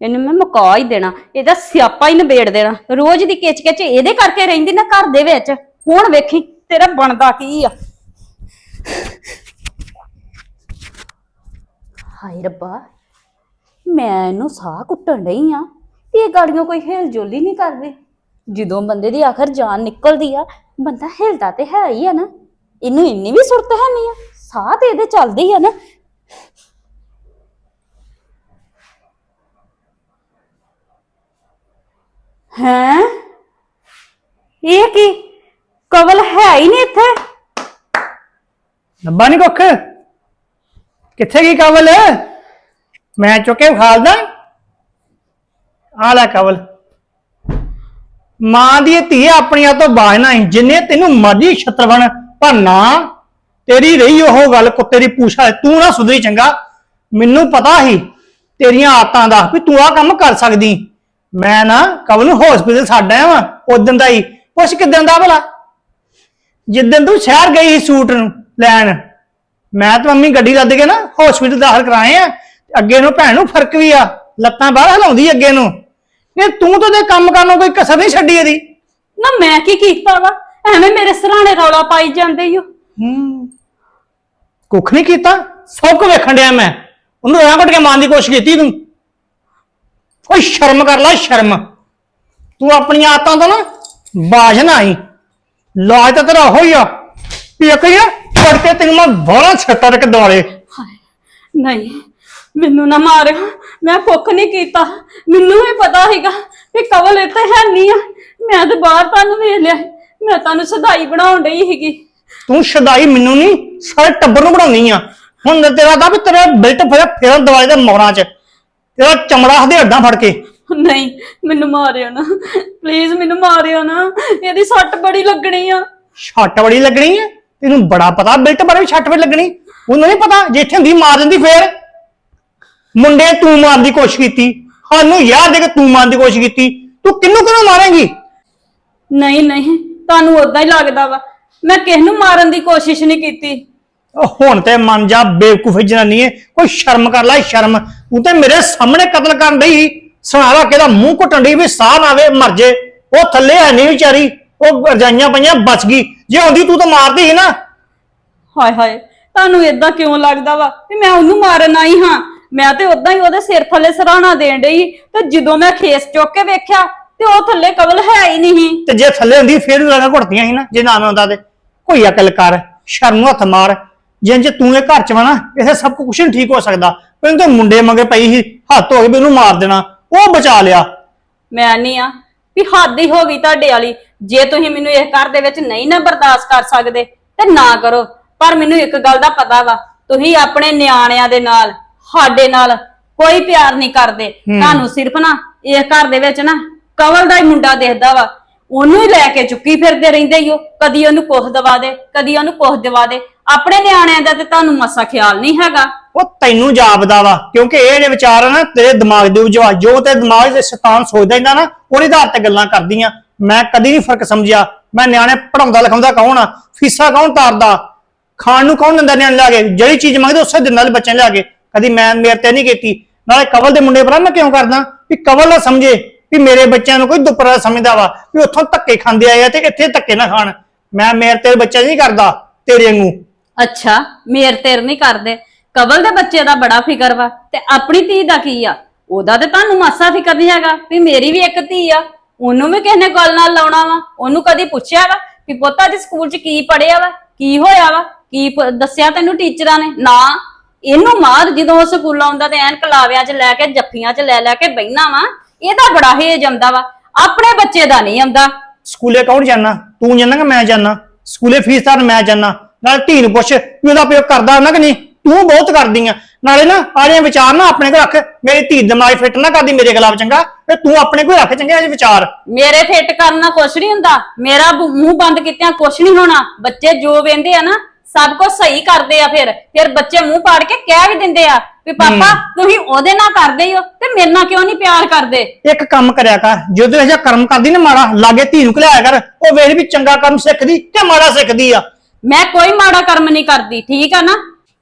ਇਹਨੂੰ ਮੈਂ ਮੁਕਾ ਹੀ ਦੇਣਾ, ਇਹਦਾ ਸਿਆਪਾ ਹੀ ਨਿਬੇੜ ਦੇਣਾ। ਰੋਜ਼ ਦੀ ਕਿਚ ਕਿਚ ਇਹਦੇ ਕਰਕੇ ਰਹਿੰਦੀ ਨਾ ਘਰ ਦੇ ਵਿੱਚ। ਹੁਣ ਵੇਖੀ, ਤੇਰਾ ਬਣਦਾ ਕੀ ਆ? ਹਾਏ ਰੱਬਾ, ਮੈਂ ਇਹਨੂੰ ਸਾਹ ਕੁੱਟਣ ਡਈ ਆ ਤੇ ਇਹ ਗਾੜੀਆਂ ਕੋਈ ਹਿਲ ਜੁਲ ਹੀ ਨਹੀਂ ਕਰਦੇ। ਜਦੋਂ ਬੰਦੇ ਦੀ ਆਖਰ ਜਾਨ ਨਿਕਲਦੀ ਆ, ਬੰਦਾ ਹਿਲਦਾ ਤੇ ਹੈ ਹੀ ਆ ਨਾ। ਇਹਨੂੰ ਇੰਨੀ ਵੀ ਸੁਰਤ ਹੈ ਨਹੀਂ ਆ। ਸਾਹ ਤੇ ਇਹਦੇ ਚੱਲਦੀ ਆ ਨਾ। ਹੈਂ? ਇਹ ਕੀ? ਕਵਲ ਹੈ ਹੀ ਨਹੀਂ ਇੱਥੇ? ਲੱਭਾ ਨਹੀਂ ਕੁੱਖ? ਕਿੱਥੇ ਗਈ ਕਵਲ? ਮੈਂ ਚੁੱਕੇ ਖਾਲਦਾ ਆ ਲੈ ਕਵਲ। ਮਾਂ ਦੀ ਇਹ ਧੀ ਆਪਣੀਆਂ ਤੋਂ ਬਾਜ ਨਾ ਜਿੰਨੇ ਤੈਨੂੰ ਮਰਜ਼ੀ ਛਤਰ ਬਣ, ਪਰ ਨਾ, ਤੇਰੀ ਰਹੀ ਉਹ ਗੱਲ ਕੁੱਤੇ ਦੀ ਪੂਛਾ, ਤੂੰ ਨਾ ਸੁਧਰੀ ਚੰਗਾ। ਮੈਨੂੰ ਪਤਾ ਸੀ ਤੇਰੀਆਂ ਆਤਾਂ ਦਾ ਵੀ ਤੂੰ ਆ ਕੰਮ ਕਰ ਸਕਦੀ। ਮੈਂ ਨਾ ਕਵਲ ਨੂੰ ਹਸਪੀਟਲ ਆਇਆ ਵਾਂ ਉਦੋਂ ਦਾ ਹੀ। ਪੁੱਛ ਕਿਦਾਂ ਦਾ ਭਲਾ? ਜਿੱਦਣ ਤੂੰ ਸ਼ਹਿਰ ਗਈ ਸੀ ਸੂਟ ਨੂੰ ਲੈਣ ਮੈਂ ਤੇ ਮੰਮੀ ਗੱਡੀ ਲੱਦ ਕੇ ਨਾ ਹਸਪੀਟਲ ਦਾਖਲ ਕਰਾਏ ਆ ਅੱਗੇ ਨੂੰ ਭੈਣ ਨੂੰ ਫ਼ਰਕ ਵੀ ਆ ਲੱਤਾਂ ਬਾਹਰ ਹਲਾਉਂਦੀ ਅੱਗੇ ਨੂੰ। ਇਹ ਤੂੰ ਤਾਂ ਦੇ ਕੰਮ ਕਰਨ ਨੂੰ ਕੋਈ ਕਸਰ ਨਹੀਂ ਛੱਡੀ ਇਹਦੀ। ਨਾ ਮੈਂ ਕੀ ਕੀਤਾ ਵਾ? ਐਵੇਂ ਮੇਰੇ ਸਰਾਣੇ ਰੌਲਾ ਪਾਈ ਜਾਂਦੇ ਈ ਓ। ਹੂੰ। ਕੁੱਖ ਨਹੀਂ ਕੀਤਾ? ਸਭ ਕੁ ਵੇਖਣ ਡਿਆ ਮੈਂ। ਉਹਨੂੰ ਐਂ ਘਟ ਕੇ ਮਾਰਨ ਦੀ ਕੋਸ਼ਿਸ਼ ਕੀਤੀ ਤੂੰ। ਓਏ ਸ਼ਰਮ ਕਰ ਲੈ ਸ਼ਰਮ। ਤੂੰ ਆਪਣੀਆਂ ਆਤਾਂ ਤੋਂ ਨਾ ਬਾਜ ਨਾ ਆਈ ਲਾਜ ਤਾਂ ਤੇਰਾ ਹੋਈ ਆ। ਵੀ ਇੱਕ ਹੀ ਆ ਫੜ ਕੇ ਤੈਨੂੰ ਮੈਂ ਬਾਹਲਾ ਛੱਟਾ ਰਕ ਦੁਆਲੇ ਹਾਏ ਨਹੀਂ ਮੈਨੂੰ ਨਾ ਮਾਰਿਓ ਮੈਂ ਕੁੱਖ ਨਹੀਂ ਕੀਤਾ। ਮੈਨੂੰ ਵੀ ਪਤਾ ਸੀਗਾ ਕਿ ਕਵਲ ਇੱਥੇ ਹੈ ਨਹੀਂ ਆ। ਮੈਂ ਤੇ ਬਾਹਰ ਤੁਹਾਨੂੰ ਵੇਖ ਲਿਆ। ਮੈਂ ਤੁਹਾਨੂੰ ਸਦਾਈ ਬਣਾਉਣ ਡਈ ਸੀਗੀ। ਤੂੰ ਸ਼ਦਾਈ ਮੈਨੂੰ ਨਹੀਂ ਸਾਰੇ ਟੱਬਰ ਨੂੰ ਬਣਾਉਣੀ ਆ। ਹੁਣ ਤੇਰਾ ਦਾ ਵੀ ਤੇਰਾ ਬਿਲਟ ਫਿਰ ਫੇਰਨ ਦਵਾਈ ਦੇ ਮੌਰਾਂ 'ਚ। ਤੇਰਾ ਚਮੜਾ ਹਦੇ ਅੱਡਾਂ ਫੜ ਕੇ। ਨਹੀਂ ਮੈਨੂੰ ਮਾਰਿਓ ਨਾ। ਪਲੀਜ਼ ਮੈਨੂੰ ਮਾਰਿਓ ਨਾ। ਇਹਦੀ ਸੱਟ ਬੜੀ ਲੱਗਣੀ ਆ। ਛੱਟ ਬੜੀ ਲੱਗਣੀ ਹੈ ਤੈਨੂੰ ਬੜਾ ਪਤਾ ਬਿਲਟ ਬਾਰੇ ਵੀ ਛੱਟ ਬੜੀ ਲੱਗਣੀ। ਉਹਨੂੰ ਨਹੀਂ ਪਤਾ ਜੇ ਇੱਥੇ ਹੁੰਦੀ ਮਾਰ ਦਿੰਦੀ ਫੇਰ। ਮੁੰਡੇ ਤੂੰ ਮਾਰਨ ਦੀ ਕੋਸ਼ਿਸ਼ ਕੀਤੀ। ਸਾਨੂੰ ਯਾਰ ਦੇ ਕੇ ਤੂੰ ਮਾਰਨ ਦੀ ਕੋਸ਼ਿਸ਼ ਕੀਤੀ। ਤੂੰ ਕਿੰਨੂੰ ਕਿਹਨੂੰ ਮਾਰੇਂਗੀ? ਨਹੀਂ ਨਹੀਂ। ਤੁਹਾਨੂੰ ਉਦਾਂ ਹੀ ਲੱਗਦਾ ਵਾ। ਮੈਂ ਕਿਸ ਨੂੰ ਮਾਰਨ ਦੀ ਕੋਸ਼ਿਸ਼ ਨਹੀਂ ਕੀਤੀ। ਉਹ ਹੁਣ ਤੇ ਮੰਨ ਜਾ ਬੇਵਕੂਫ ਜਨਾਨੀ ਹੈ ਕੋਈ ਸ਼ਰਮ ਕਰ ਲੈ ਸ਼ਰਮ। ਤੂੰ ਤੇ ਮੇਰੇ ਸਾਹਮਣੇ ਕਤਲ ਕਰਨ ਡਈ ਸੁਣਾਵਾ ਕਿਹਦਾ ਮੂੰਹ ਘੁੱਟਣ ਡਈ ਵੀ ਸਾਹ ਨਾ ਆਵੇ ਮਰ ਜੇ। ਉਹ ਥੱਲੇ ਹੈ ਨਹੀਂ ਵਿਚਾਰੀ। ਉਹ ਰਜਾਈਆਂ ਪਈਆਂ ਬਚ ਗਈ। ਜੇ ਹੁੰਦੀ ਤੂੰ ਤਾਂ ਮਾਰਦੀ ਸੀ ਨਾ। ਹਾਏ ਹਾਏ ਤੁਹਾਨੂੰ ਇਦਾਂ ਕਿਉਂ ਲੱਗਦਾ ਵਾ ਵੀ ਮੈਂ ਉਹਨੂੰ ਮਾਰਨ ਆਈ ਹਾਂ? ਮੈਂ ਤੇ ਉਦਾਂ ਹੀ ਉਹਦੇ ਸਿਰ ਥੱਲੇ ਸਰਾਣਾ ਦੇਣ ਡਈ। ਤੇ ਜਦੋਂ ਮੈਂ ਖੇਸ ਚੁੱਕ ਕੇ ਵੇਖਿਆ ਤੇ ਉਹ ਥੱਲੇ ਕਵਲ ਹੈ ਹੀ ਨਹੀਂ। ਤੇ ਜੇ ਥੱਲੇ ਹੁੰਦੀ ਫੇਰ ਵੀ ਲਗਾ ਘੁੱਟਦੀਆਂ ਸੀ ਨਾ ਜੇ ਨਾ ਹੁੰਦਾ ਤੇ। ਕੋਈ ਅਕਲ ਕਰ ਸ਼ਰਮ ਨੂੰ ਹੱਥ ਮਾਰ। ਜਿੰਜ ਤੂੰ ਇਹ ਘਰ ਚ ਵਾ ਨਾ ਇਥੇ ਸਭ ਕੁਝ ਨਹੀਂ ਠੀਕ ਹੋ ਸਕਦਾ। ਪਰ ਤੇ ਮੁੰਡੇ ਮੰਗੇ ਪਈ ਸੀ ਹੱਥ ਹੋ ਕੇ ਵੀ ਉਹਨੂੰ ਮਾਰ ਦੇਣਾ ਉਹ ਬਚਾ ਲਿਆ। ਮੈਂ ਨਹੀਂ ਆ ਵੀ ਹੱਦ ਹੀ ਹੋ ਗਈ ਤੁਹਾਡੇ ਵਾਲੀ। ਜੇ ਤੁਸੀਂ ਮੈਨੂੰ ਇਸ ਘਰ ਦੇ ਵਿੱਚ ਨਹੀਂ ਨਾ ਬਰਦਾਸ਼ਤ ਕਰ ਸਕਦੇ ਤੇ ਨਾ ਕਰੋ। ਪਰ ਮੈਨੂੰ ਇੱਕ ਗੱਲ ਦਾ ਪਤਾ ਵਾ ਤੁਸੀਂ ਆਪਣੇ ਨਿਆਣਿਆਂ ਦੇ ਨਾਲ ਸਾਡੇ ਨਾਲ ਕੋਈ ਪਿਆਰ ਨਹੀਂ ਕਰਦੇ। ਤੁਹਾਨੂੰ ਸਿਰਫ ਨਾ ਇਸ ਘਰ ਦੇ ਵਿੱਚ ਨਾ ਕਵਲ ਦਾ ਹੀ ਮੁੰਡਾ ਦਿਖਦਾ ਵਾ। ਉਹਨੂੰ ਹੀ ਲੈ ਕੇ ਚੁੱਕੀ ਫਿਰਦੇ ਰਹਿੰਦੇ ਹੀ ਉਹ। ਕਦੀ ਉਹਨੂੰ ਕੁਝ ਦਵਾ ਦੇ ਕਦੀ ਉਹਨੂੰ ਕੁਝ ਦਵਾ ਦੇ। ਆਪਣੇ ਨਿਆਣਿਆਂ ਦਾ ਤੇ ਤੁਹਾਨੂੰ ਮਸਾ ਖਿਆਲ ਨਹੀਂ ਹੈਗਾ। ਉਹ ਤੈਨੂੰ ਜਾਪਦਾ ਵਾ, ਕਿਉਂਕਿ ਇਹ ਜਿਹੜੇ ਵਿਚਾਰ ਆ ਨਾ, ਤੇਰੇ ਦਿਮਾਗ ਦੇ ਉਜਵਾ ਜੋ ਤੇ ਦਿਮਾਗ ਦੇ ਸ਼ੈਤਾਨ ਸੋਚਦਾ ਹੁੰਦਾ ਨਾ, ਉਹਦੇ ਆਧਾਰ ਤੇ ਗੱਲਾਂ ਕਰਦੀਆਂ। ਮੈਂ ਕਦੀ ਨਹੀਂ ਫ਼ਰਕ ਸਮਝਿਆ। ਮੈਂ ਨਿਆਣੇ ਪੜਾਉਂਦਾ ਲਿਖਾਉਂਦਾ ਕੌਣ ਆ? ਫੀਸਾਂ ਕੌਣ ਤਾਰਦਾ? ਖਾਣ ਨੂੰ ਕੌਣ ਦਿੰਦਾ ਨਿਆਣੇ ਲਿਆ ਕੇ? ਜਿਹੜੀ ਚੀਜ਼ ਮੰਗਦੇ, ਉਸੇ ਦਿਨ ਨਾਲ ਬੱਚਿਆਂ ਲਿਆ ਕੇ। ਕਦੀ ਮੈਂ ਮੇਰੇ ਤੇ ਨਹੀਂ ਕੀਤੀ। ਨਾਲੇ ਕਵਲ ਦੇ ਮੁੰਡੇ ਪਰ ਮੈਂ ਕਿਉਂ ਕਰਦਾ? ਵੀ ਕਵਲ ਨਾ ਸਮਝੇ ਵੀ ਮੇਰੇ ਬੱਚਿਆਂ ਨੂੰ ਕੋਈ ਦੁਪਰਾ ਸਮਝਦਾ ਵਾ ਵੀ ਉੱਥੋਂ ਧੱਕੇ ਖਾਂਦੇ ਆਏ ਆ ਤੇ ਇੱਥੇ ਧੱਕੇ ਨਾ ਖਾਣ। ਮੈਂ ਮੇਰੇ ਤੇਰੇ ਬੱਚੇ ਨਹੀਂ ਕਰਦਾ, ਤੇਰੇ ਵਾਂਗੂ। ਅੱਛਾ, ਮੇਰ ਤੇਰ ਨਹੀਂ ਕਰਦੇ। ਕਬਲ ਦੇ ਬੱਚੇ ਦਾ ਬੜਾ ਫਿਕਰ ਵਾ, ਤੇ ਆਪਣੀ ਧੀ ਦਾ ਕੀ ਆ? ਉਹਦਾ ਤੇ ਤੁਹਾਨੂੰ ਮਾਸਾ ਫਿਕਰ ਨਹੀਂ ਹੈਗਾ ਵੀ ਮੇਰੀ ਵੀ ਇੱਕ ਧੀ ਆ। ਉਹਨੂੰ ਵੀ ਕਿਸੇ ਨੇ ਗੱਲ ਨਾਲ ਲਾਉਣਾ ਵਾ। ਉਹਨੂੰ ਕਦੀ ਪੁੱਛਿਆ ਵਾ ਵੀ ਪੁੱਤ ਅੱਜ ਸਕੂਲ 'ਚ ਕੀ ਪੜਿਆ ਵਾ, ਕੀ ਹੋਇਆ ਵਾ? ਕੀ ਪ- ਦੱਸਿਆ ਤੈਨੂੰ ਟੀਚਰਾਂ ਨੇ? ਨਾ। ਇਹਨੂੰ ਮਾਰ ਜਦੋਂ ਉਹ ਸਕੂਲ ਆਉਂਦਾ ਤੇ ਐਨ ਕਲਾਵਿਆਂ 'ਚ ਲੈ ਕੇ, ਜੱਫੀਆਂ 'ਚ ਲੈ ਲੈ ਕੇ ਬਹਿਣਾ ਵਾ ਇਹਦਾ ਬੜਾ ਹੇਜ ਆਉਂਦਾ ਵਾ। ਆਪਣੇ ਬੱਚੇ ਦਾ ਨਹੀਂ ਆਉਂਦਾ। ਸਕੂਲੇ ਕੌਣ ਜਾਣਾ? ਤੂੰ ਜਾਣਾ ਕਿ ਮੈਂ ਜਾਣਾ? ਸਕੂਲੇ ਫੀਸ ਤਾਂ ਮੈਂ ਜਾਣਾ? ਨਾਲ ਧੀ ਨੂੰ ਪੁੱਛ ਵੀ ਉਹਦਾ ਪਿਓ ਕਰਦਾ ਨਾ ਕਿ ਨਹੀਂ? ਤੂੰ ਬਹੁਤ ਕਰਦੀ ਆ। ਨਾਲੇ ਨਾ ਆੜੀਆਂ ਵਿਚਾਰ ਨਾ ਆਪਣੇ ਕੋਲ ਰੱਖ। ਮੇਰੀ ਧੀ ਦਿਮਾਗ ਫਿੱਟ ਨਾ ਕਰਦੀ ਮੇਰੇ ਖਿਲਾਫ ਚੰਗਾ। ਤੇ ਤੂੰ ਆਪਣੇ ਕੋਲ ਰੱਖ ਚੰਗੇ ਇਹ ਵਿਚਾਰ। ਮੇਰੇ ਫਿੱਟ ਕਰਨਾ ਕੁਛ ਨਹੀਂ ਹੁੰਦਾ। ਮੇਰਾ ਬੂ- ਮੂੰਹ ਬੰਦ ਕੀਤਿਆਂ ਕੁਛ ਨਹੀਂ ਹੋਣਾ। ਬੱਚੇ ਜੋ ਵੇਂਦੇ ਆ ਨਾ ਸਭ ਕੁਝ ਸਹੀ ਕਰਦੇ ਆ ਫਿਰ। ਫਿਰ ਬੱਚੇ ਮੂੰਹ ਪਾੜ ਕੇ ਕਹਿ ਵੀ ਦਿੰਦੇ ਆ ਵੀ ਪਾਪਾ ਤੁਸੀਂ ਉਹਦੇ ਨਾਲ ਕਰਦੇ ਹੀ ਤੇ ਮੇਰੇ ਨਾਲ ਕਿਉਂ ਨਹੀਂ ਪਿਆਰ ਕਰਦੇ? ਇੱਕ ਕੰਮ ਕਰਿਆ ਕਰ। ਜਦੋਂ ਇਹ ਜਿਹਾ ਕਰਮ ਕਰਦੀ ਨਾ ਮਾੜਾ ਲਾਗੇ ਧੀ ਨੂੰ ਖਿਲਾਇਆ ਕਰ ਉਹ ਵੇਖ ਵੀ ਚੰਗਾ ਕਰਮ ਸਿੱਖਦੀ ਕਿ ਮਾੜਾ ਸਿੱਖਦੀ ਆ। ਮੈਂ ਕੋਈ ਮਾੜਾ ਕਰਮ ਨਹੀਂ ਕਰਦੀ, ਠੀਕ ਆ ਨਾ?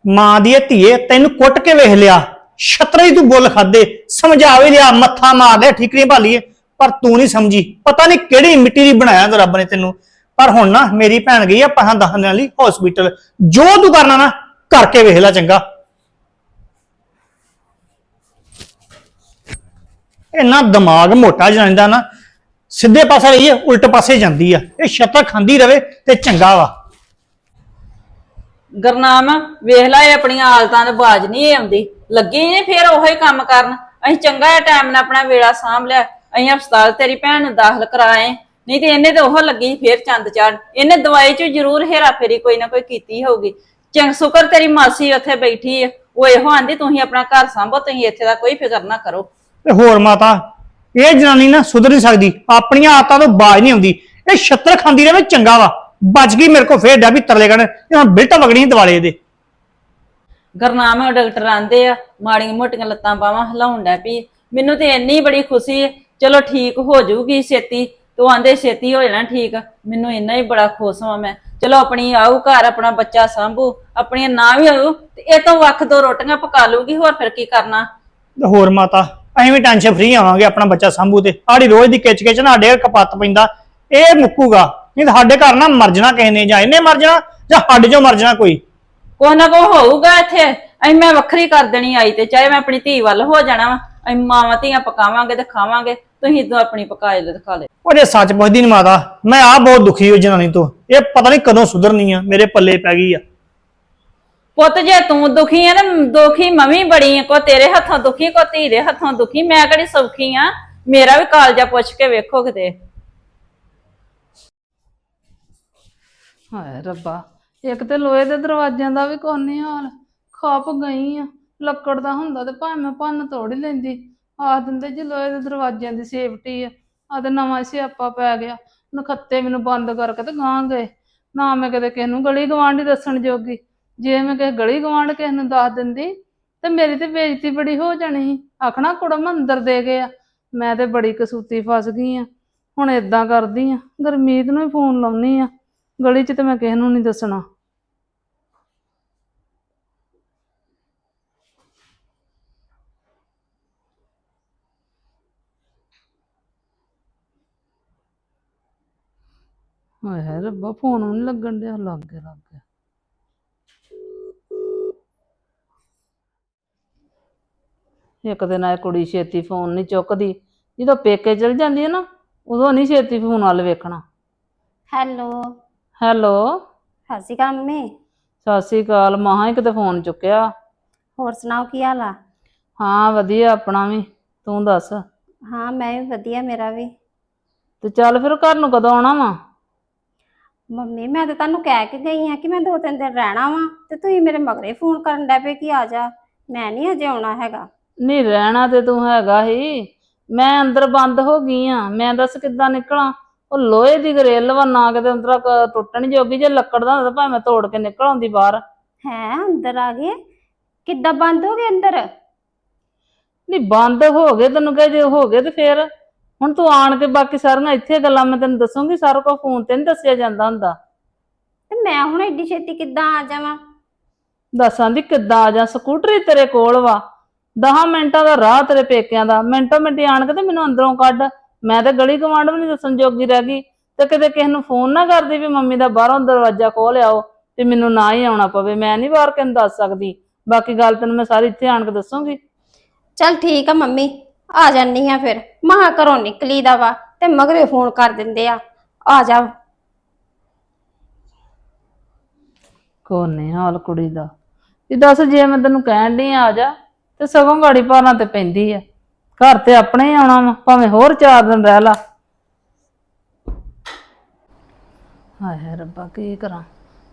ਮਾਂ ਦੀ ਇਹ ਧੀਏ, ਤੈਨੂੰ ਕੁੱਟ ਕੇ ਵੇਖ ਲਿਆ। ਛਤਰੇ ਹੀ ਤੂੰ ਬੁੱਲ ਖਾਦੇ ਸਮਝਾਵੇ ਲਿਆ, ਮੱਥਾ ਮਾਰ ਮਾਰਦੇ ਠੀਕਰੀ ਭਾਲੀਏ। ਪਰ ਤੂੰ ਨਹੀਂ ਸਮਝੀ। ਪਤਾ ਨਹੀਂ ਕਿਹੜੀ ਮਿੱਟੀ ਦੀ ਬਣਾਇਆ ਤੇ ਰੱਬ ਨੇ ਤੈਨੂੰ। ਪਰ ਹੁਣ ਨਾ ਮੇਰੀ ਭੈਣ ਗਈ ਆ ਪਹਾਂ ਦਹਨ ਵਾਲੀ ਹਸਪੀਟਲ ਜੋ ਤੂੰ ਕਰਨਾ ਨਾ, ਕਰਕੇ ਵੇਖ ਲੈ ਚੰਗਾ। ਇੰਨਾ ਦਿਮਾਗ ਮੋਟਾ ਜਨਾਨੀ ਦਾ ਨਾ, ਸਿੱਧੇ ਪਾਸੇ ਰਹੀਏ, ਉਲਟ ਪਾਸੇ ਜਾਂਦੀ ਆ। ਇਹ ਛਤਰ ਖਾਂਦੀ ਰਵੇ ਤੇ ਚੰਗਾ ਵਾ। ਗਰਨਾਮ, ਵੇਖ ਲੈ ਇਹ ਆਪਣੀਆਂ ਹਾਲਤਾਂ ਦੇ ਬਾਜ ਨਹੀਂ ਆਉਂਦੀ। ਲੱਗੀ ਨੇ ਫੇਰ ਉਹੀ ਕੰਮ ਕਰਨ। ਅਸੀਂ ਚੰਗਾ ਜਿਹਾ ਟਾਈਮ ਨਾਲ ਆਪਣਾ ਵੇਲਾ ਸਾਂਭ ਲਿਆ। ਅਸੀਂ ਹਸਪਤਾਲ ਤੇਰੀ ਭੈਣ ਨੂੰ ਦਾਖਲ ਕਰਾਏ। ਨਹੀਂ ਤੇ ਇਹਨੇ ਤੇ ਉਹ ਲੱਗੀ ਫੇਰ ਚੰਦ ਚੜ। ਇਹਨੇ ਦਵਾਈ ਚ ਜ਼ਰੂਰ ਹੇਰਾ ਫੇਰੀ ਕੋਈ ਨਾ ਕੋਈ ਕੀਤੀ ਹੋਊਗੀ। ਚੰਗ ਸ਼ੁਕਰ ਤੇਰੀ ਮਾਸੀ ਉੱਥੇ ਬੈਠੀ ਆ। ਉਹ ਇਹੋ ਆਂਦੀ, ਤੁਸੀਂ ਆਪਣਾ ਘਰ ਸਾਂਭੋ, ਤੁਸੀਂ ਇੱਥੇ ਦਾ ਕੋਈ ਫਿਕਰ ਨਾ ਕਰੋ। ਤੇ ਹੋਰ ਮਾਤਾ, ਇਹ ਜਨਾਨੀ ਨਾ ਸੁਧਰ ਨਹੀਂ ਸਕਦੀ। ਆਪਣੀਆਂ ਆਦਤਾਂ ਤੋਂ ਬਾਜ ਨਹੀਂ ਆਉਂਦੀ। ਇਹ ਛੱਤਰ ਖਾਂਦੀ ਰਹੇ, ਚੰਗਾ ਵਾ। ਬਚ ਗਈ ਮੇਰੇ ਕੋ ਫੇਰ ਡੱਬੀ ਤਰਲੇ ਕਰਨ ਇਹ ਹੁਣ ਬਿਲਟ ਵਗਣੀ ਦਿਵਾਲੇ ਇਹਦੇ। ਗਰਨਾਮ ਡਾਕਟਰ ਆਂਦੇ ਆ ਮਾੜੀਆਂ ਮੋਟੀਆਂ ਲੱਤਾਂ ਬਾਹਾਂ ਹਿਲਾਉਣ ਡੈ ਪਈ। ਮੈਨੂੰ ਤੇ ਇੰਨੀ ਬੜੀ ਖੁਸ਼ੀ ਹੈ ਚਲੋ ਠੀਕ ਹੋ ਜਾਊਗੀ ਛੇਤੀ। ਤੂੰ ਆਂਦੇ ਛੇਤੀ ਹੋ ਜਾਣਾ ਠੀਕ। ਮੈਨੂੰ ਇੰਨਾ ਹੀ ਬੜਾ ਖੁਸ਼ ਹਾਂ ਮੈਂ। ਚਲੋ ਆਪਣੀ ਆਊ ਘਰ ਆਪਣਾ ਬੱਚਾ ਸੰਭੂ। ਆਪਣੀਆਂ ਨਾ ਵੀ ਆਊ ਤੇ ਇਹ ਤੋਂ ਵੱਖ ਦੋ ਰੋਟੀਆਂ ਪਕਾ ਲੂਗੀ ਹੋਰ ਫਿਰ ਕੀ ਕਰਨਾ? ਤੇ ਹੋਰ ਮਾਤਾ ਅਸੀਂ ਵੀ ਟੈਨਸ਼ਨ ਫ੍ਰੀ ਆਵਾਂਗੇ ਆਪਣਾ ਬੱਚਾ ਸੰਭੂ ਤੇ। ਆੜੀ ਰੋਜ਼ ਦੀ ਕਿਚ ਕਿਚ ਨਾ ਸਾਡੇ ਕਪੱਤ ਪੈਂਦਾ। ਇਹ ਮੁੱਕੂਗਾ। ਨਹੀਂ ਤਾਂ ਸਾਡੇ ਘਰ ਨਾ ਮਰ ਜਾਣਾ ਕਿਸੇ ਨੇ ਜਾਂ ਇਹਨੇ ਮਰ ਜਾਣਾ ਜਾਂ ਸਾਡੇ ਚੋਂ ਮਰ ਜਾਣਾ ਕੋਈ। ਕੋਈ ਨਾ ਕੋ ਹੋਊਗਾ ਇੱਥੇ। ਐ ਮੈਂ ਵੱਖਰੀ ਕਰ ਦੇਣੀ ਆਈ ਤੇ ਚਾਹੇ ਮੈਂ ਆਪਣੀ ਧੀ ਵੱਲ ਹੋ ਜਾਣਾ ਵਾ। ਅਸੀਂ ਮਾਵਾਂ ਧੀਆਂ ਪਕਾਵਾਂਗੇ ਤੇ ਖਾਵਾਂਗੇ ਤੁਸੀਂ ਤਾਂ ਆਪਣੀ ਪਕਾਏ ਲੈ ਤੇ ਖਾ ਲੈ ਉਹ ਜੇ ਸੱਚ ਪੁੱਛਦੀ ਨਹੀਂ ਮਾਤਾ ਮੈਂ ਆ ਬਹੁਤ ਦੁਖੀ ਹੋਈ ਜਨਾਨੀ ਤੋਂ। ਇਹ ਪਤਾ ਨਹੀਂ ਕਦੋਂ ਸੁਧਰਨੀ ਆ ਮੇਰੇ ਪੱਲੇ ਪੈ ਗਈ ਆ। ਪੁੱਤ ਜੇ ਤੂੰ ਦੁਖੀ ਆ ਨਾ ਦੁਖੀ ਮਵੀ ਬੜੀ ਆ। ਕੋ ਤੇਰੇ ਹੱਥੋਂ ਦੁਖੀ ਕੋ ਧੀ ਦੇ ਹੱਥੋਂ ਦੁਖੀ ਮੈਂ ਕਿਹੜੀ ਸੌਖੀ ਆ? ਮੇਰਾ ਵੀ ਕਾਲਜਾ ਪੁੱਛ ਕੇ ਵੇਖੋ ਕਿਤੇ। ਹਾਏ ਰੱਬਾ, ਇੱਕ ਤੇ ਲੋਹੇ ਦੇ ਦਰਵਾਜ਼ਿਆਂ ਦਾ ਵੀ ਕੋਈ ਨਹੀਂ ਹਾਲ, ਖਾਪ ਗਈ ਆ, ਲੱਕੜ ਦਾ ਹੁੰਦਾ ਤੇ ਭਾਵੇਂ ਮੈਂ ਭੰਨ ਤੋੜ ਹੀ ਲੈਂਦੀ ਆਖ ਦਿੰਦੇ ਜੀ ਲੋਹੇ ਦੇ ਦਰਵਾਜ਼ਿਆਂ ਦੀ ਸੇਫਟੀ ਆ ਆ ਤੇ ਨਵਾਂ ਸਿਆਪਾ ਪੈ ਗਿਆ, ਨਖੱਤੇ ਮੈਨੂੰ ਬੰਦ ਕਰਕੇ ਤੇ ਗਾਂ ਗਏ, ਨਾ ਮੈਂ ਕਦੇ ਕਿਸੇ ਨੂੰ ਗਲੀ ਗਵਾਂਢੀ ਦੱਸਣ ਜੋਗੀ, ਜੇ ਮੈਂ ਕਿਸੇ ਗਲੀ ਗਵਾਂਢ ਕਿਸੇ ਨੂੰ ਦੱਸ ਦਿੰਦੀ, ਤੇ ਮੇਰੀ ਤੇ ਬੇਇੱਜ਼ਤੀ ਬੜੀ ਹੋ ਜਾਣੀ ਸੀ, ਆਖਣਾ ਕੁੜਮ ਅੰਦਰ ਦੇ ਗਏ ਆ ਮੈਂ ਤੇ ਬੜੀ ਕਸੂਤੀ ਫਸ ਗਈ ਆ, ਹੁਣ ਏਦਾਂ ਕਰਦੀ ਆ, ਗੁਰਮੀਤ ਨੂੰ ਹੀ ਫੋਨ ਲਾਉਣੀ ਆ ਗਲੀ 'ਚ ਤੇ ਮੈਂ ਕਿਸੇ ਨੂੰ ਨਹੀਂ ਦੱਸਣਾ। ਹਾਏ ਹਾਏ, ਰੱਬਾ ਫੋਨ ਵੀ ਲੱਗਣ ਡਿਆ, ਲੱਗ ਗਿਆ ਲੱਗ। ਗਿਆ ਇੱਕ ਦਿਨ ਆ ਕੁੜੀ ਛੇਤੀ ਫੋਨ ਨਹੀਂ ਚੁੱਕਦੀ, ਜਦੋਂ ਪੇਕੇ ਚਲ ਜਾਂਦੀ ਹੈ ਨਾ, ਉਦੋਂ ਨਹੀਂ ਛੇਤੀ ਫੋਨ ਵੱਲ ਵੇਖਣਾ। ਹੈਲੋ। ਹੈਲੋ। ਸ਼੍ਰੀ ਅਕਾਲ ਮੰਮੀ। ਸਤਿ ਸ੍ਰੀ ਅਕਾਲ ਮਹਾਂ ਹੀ ਕਿਤੇ ਫੋਨ ਚੁੱਕਿਆ। ਹੋਰ ਸੁਣਾਓ ਕੀ ਹਾਲ ਆ? ਹਾਂ ਵਧੀਆ ਆਪਣਾ ਵੀ ਤੂੰ ਦੱਸ? ਹਾਂ ਮੈਂ ਵੀ ਵਧੀਆ ਮੇਰਾ ਵੀ। ਤੇ ਚੱਲ ਫਿਰ ਘਰ ਨੂੰ ਕਦੋਂ ਆਉਣਾ ਵਾ? ਮੰਮੀ ਮੈਂ ਤਾਂ ਤੁਹਾਨੂੰ ਕਹਿ ਕੇ ਗਈ ਹਾਂ ਕਿ ਮੈਂ ਦੋ ਤਿੰਨ ਦਿਨ ਰਹਿਣਾ ਵਾਂ ਤੇ ਤੁਸੀਂ ਮੇਰੇ ਮਗਰੇ ਫੋਨ ਕਰਨ ਡੈ ਪਏ ਕਿ ਆ ਜਾ। ਮੈਂ ਨਹੀਂ ਅਜੇ ਆਉਣਾ ਹੈਗਾ। ਨਹੀਂ ਰਹਿਣਾ ਤੇ ਤੂੰ ਹੈਗਾ ਹੀ। ਮੈਂ ਅੰਦਰ ਬੰਦ ਹੋ ਗਈ ਆ ਮੈਂ ਦੱਸ ਕਿੱਦਾਂ ਨਿਕਲਾਂ? ਉਹ ਲੋਹੇ ਦੀ ਗਰੇਲ ਵਾ ਨਾ ਕਿਤੇ ਅੰਦਰਾ ਟੁੱਟਣ ਜੋਗੀ ਜੇ ਲੱਕੜ ਦਾ ਹੁੰਦਾ ਤਾਂ ਭਾਵੇਂ ਤੋੜ ਕੇ ਨਿਕਲ ਆਉਂਦੀ ਬਾਹਰ। ਹੈ ਅੰਦਰ ਆ ਗਏ। ਕਿੱਦਾਂ ਬੰਦ ਹੋ ਗਏ ਅੰਦਰ? ਨਹੀਂ ਬੰਦ ਹੋ ਗਏ ਤੈਨੂੰ ਕਹੇ ਜੇ ਹੋ ਗਏ ਤੇ ਫੇਰ। ਹੁਣ ਤੂੰ ਆਣ ਕੇ ਬਾਕੀ ਸਾਰੀਆਂ ਇੱਥੇ ਗੱਲਾਂ ਮੈਂ ਤੈਨੂੰ ਦੱਸੂਗੀ ਸਾਰਾ ਕੁਝ ਫੋਨ ਤੇ ਨਹੀਂ ਦੱਸਿਆ ਜਾਂਦਾ ਹੁੰਦਾ। ਤੇ ਮੈਂ ਹੁਣ ਏਡੀ ਛੇਤੀ ਕਿੱਦਾਂ ਆ ਜਾਵਾਂ? ਦੱਸਾਂ ਦੀ ਕਿੱਦਾਂ ਆ ਜਾ ਸਕੂਟਰੀ ਤੇਰੇ ਕੋਲ ਵਾ। 10 ਮਿੰਟਾਂ ਦਾ ਰਾਹ ਤੇਰੇ ਪੇਕਿਆਂ ਦਾ। ਮਿੰਟੋ ਮਿੰਟੀ ਆਣ ਕੇ ਤੇ ਮੈਨੂੰ ਅੰਦਰੋਂ ਕੱਢ। ਮੈਂ ਤਾਂ ਗਲੀ ਗਵਾਂਢ ਵੀ ਨਹੀਂ ਦੱਸਣ ਜੋਗੀ ਰਹਿ ਗਈ। ਤੇ ਕਿਤੇ ਕਿਸੇ ਨੂੰ ਫੋਨ ਨਾ ਕਰਦੀ ਵੀ ਮੰਮੀ ਦਾ ਬਾਹਰੋਂ ਦਰਵਾਜ਼ਾ ਖੋਲ ਆਓ ਤੇ ਮੈਨੂੰ ਨਾ ਹੀ ਆਉਣਾ ਪਵੇ। ਮੈਂ ਨਹੀਂ ਬਾਹਰ ਕਿਨ ਦੱਸ ਸਕਦੀ। ਬਾਕੀ ਗੱਲ ਤੈਨੂੰ ਮੈਂ ਸਾਰੀ ਇੱਥੇ ਆਣ ਕੇ ਦੱਸੂਗੀ। ਚਲ ਠੀਕ ਆ ਮੰਮੀ ਆ ਜਾਨੀ ਆ ਫਿਰ। ਮਹਾ ਘਰੋਂ ਨਿਕਲੀ ਦਾ ਵਾ ਤੇ ਮਗਰੇ ਫੋਨ ਕਰ ਦਿੰਦੇ ਆ। ਆ ਜਾ। ਕੋਨੇ ਹਾਲ ਕੁੜੀ ਦਾ। ਇਹ ਦੱਸ ਜੇ ਮੈਂ ਤੈਨੂੰ ਕਹਿਣ ਡਈ ਆ ਜਾ। ਤੇ ਸਗੋਂ ਗਾੜੀ ਪਾਰਾਂ ਤੇ ਪੈਂਦੀ ਆ। ਘਰ ਤੇ ਆਪਣੇ ਹੀ ਆਉਣਾ ਵਾ, ਭਾਵੇਂ ਹੋਰ ਚਾਰ ਦਿਨ ਰਹਿ ਲਾ। ਹਾਏ ਹਾਏ ਰੱਬਾ, ਕੀ ਕਰਾਂ?